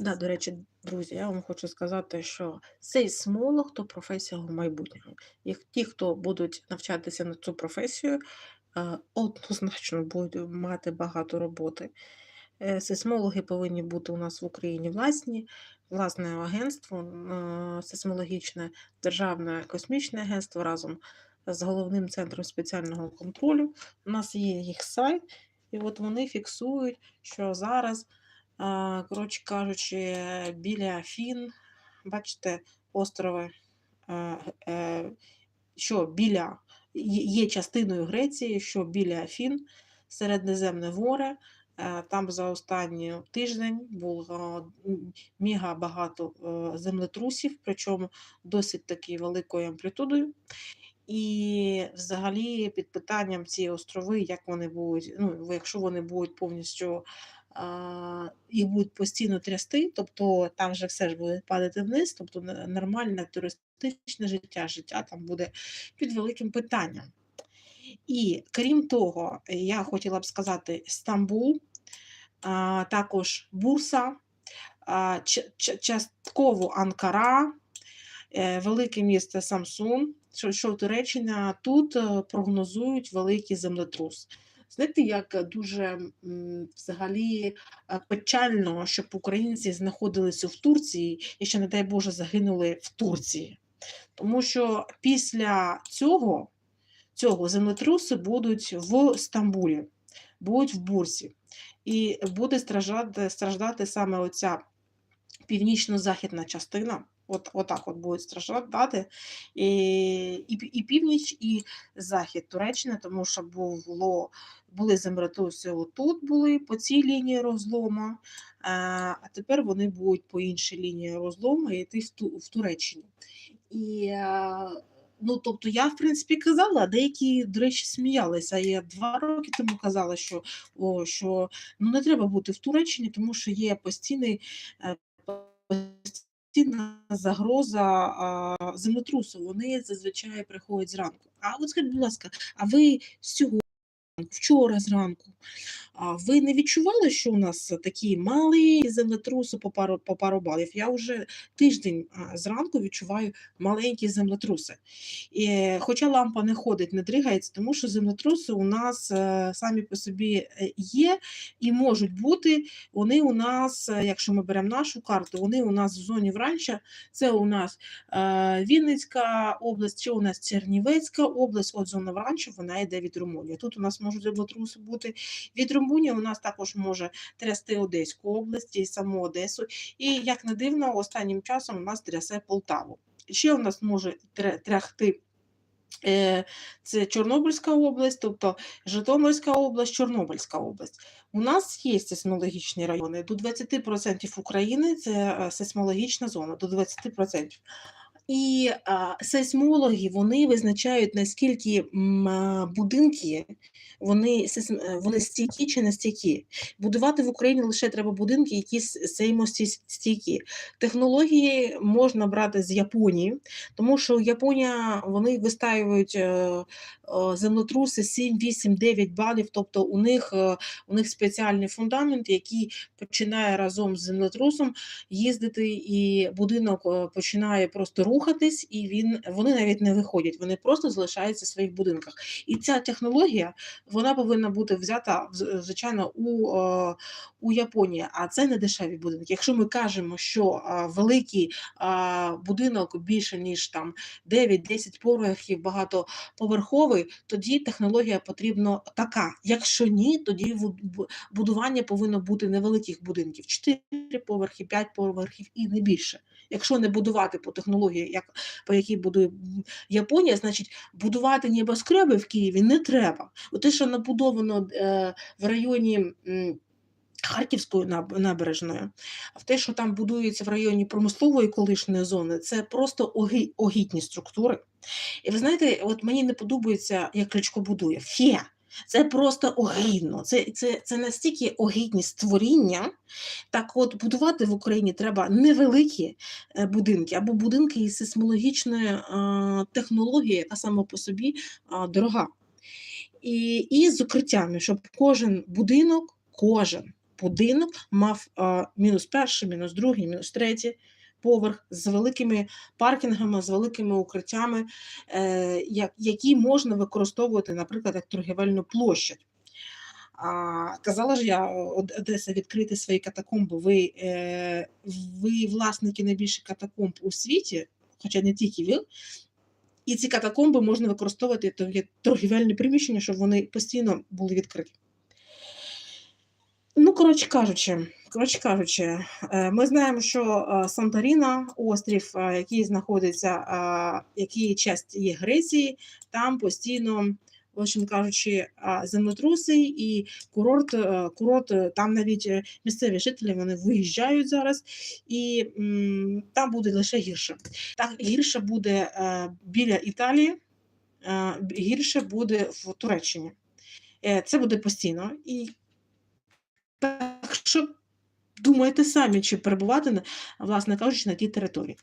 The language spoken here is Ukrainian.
Да, до речі, друзі, я вам хочу сказати, що сейсмолог то професія майбутнього. І ті, хто будуть навчатися на цю професію, е, однозначно будуть мати багато роботи. Е, Сейсмологи повинні бути у нас в Україні власні, власне агентство, е, сейсмологічне Державне космічне агентство разом з головним центром спеціального контролю. У нас є їх сайт, і от вони фіксують, що зараз, коротше кажучи, біля Афін, бачите, острови, е, що біля є частиною Греції, що біля Афін, Середземне море. Е, Там за останній тиждень було м, мега багато е, землетрусів, причому досить таки великою амплітудою. І взагалі під питанням ці острови, як вони будуть, ну, якщо вони будуть повністю їх будуть постійно трясти, тобто там вже все ж буде падати вниз, тобто нормальне туристичне життя, життя там буде під великим питанням. І крім того, я хотіла б сказати Стамбул, а, також Бурса, а, ч- ч- частково Анкара, е, велике місто Самсун, що, що Туреччина тут е, прогнозують великий землетрус. Знаєте, як дуже взагалі е, печально, щоб українці знаходилися в Турції і ще, не дай Боже, загинули в Турції. Тому що після цього, цього землетрусу будуть в Стамбулі, будуть в Бурсі. І буде страждати, страждати саме оця північно-західна частина. От, отак от будуть страждати і, і, і північ, і захід Туреччини, тому що було, були землетруси отут були по цій лінії розлому, а, а тепер вони будуть по іншій лінії розлому йти в, Ту- в Туреччину. І, ну, тобто я, в принципі, казала, деякі, до речі, сміялися. Я два роки тому казала, що, о, що ну, не треба бути в Туреччині, тому що є е, постійна загроза землетрусу. Вони зазвичай приходять зранку. А от скажіть, будь ласка, а ви сьогодні, вчора зранку, ви не відчували, що у нас такі малі землетруси по пару, по пару балів? Я вже тиждень зранку відчуваю маленькі землетруси. І, хоча лампа не ходить, не дригається, тому що землетруси у нас е, самі по собі е, є і можуть бути. Вони у нас, е, якщо ми беремо нашу карту, вони у нас в зоні Вранча, це у нас Вінницька область, чи у нас Чернівецька область, от зона Вранча, вона йде від Румунії. Тут у нас можуть землетруси бути від Румунії, у нас також може трясти Одеську область і саму Одесу. І як не дивно, останнім часом у нас трясе Полтаву. Ще у нас може тряхти. е, Це Чорнобильська область, тобто Житомирська область, Чорнобильська область. У нас є сейсмологічні райони. До 20% України це е, сейсмологічна зона, до 20%. І сейсмологи вони визначають, наскільки будинки вони, е, вони стійкі чи не стійкі. Будувати в Україні лише треба будинки, які сеймостійкі. Технології можна брати з Японії, тому що Японія вони вистаюють е, землетруси 7, 8, 9 балів. Тобто у них, е, у них спеціальний фундамент, який починає разом з землетрусом їздити, і будинок починає просто рухатись, і він вони навіть не виходять, вони просто залишаються в своїх будинках. І ця технологія вона повинна бути взята звичайно у, е, у Японії, а це не дешеві будинки. Якщо ми кажемо, що е, великий е, будинок більше ніж там 9-10 поверхів, багатоповерховий, тоді технологія потрібна така. Якщо ні, тоді будування повинно бути невеликих будинків: 4 поверхи, 5 поверхів і не більше. Якщо не будувати по технології, як по якій будує Японія, значить будувати небоскреби в Києві не треба. От те, що набудовано е, в районі. м, Харківської наб- набережної, а в те, що там будується в районі промислової колишньої зони, це просто огідні структури. І ви знаєте, от мені не подобається, як Кличко будує. Фє. Це просто огидно. Це, це, це настільки огидні створіння. Так от будувати в Україні треба невеликі е, будинки або будинки із сейсмологічної технології, яка сама по собі е, дорога. І, і з укриттями, щоб кожен будинок, кожен будинок мав а, мінус перший, мінус другий, мінус третій поверх з великими паркінгами, з великими укриттями, е, які можна використовувати, наприклад, як торгівельну площадь. А, казала ж я Од- Одеса відкрити свої катакомби. Ви, е, ви власники найбільших катакомб у світі, хоча не тільки ви. І ці катакомби можна використовувати торгівельні приміщення, щоб вони постійно були відкриті. Ну, коротше кажучи, коротше кажучи, е, ми знаємо, що е, Санторіна, острів, е, який знаходиться, який часть є Греції, там постійно, в кажучи, землетруси і курорт, курорт, там навіть місцеві жителі вони виїжджають зараз, і там буде лише гірше. Так гірше буде біля Італії, гірше буде в Туреччині. Це буде постійно. І так що думайте самі, чи перебувати, власне кажучи, на тій території.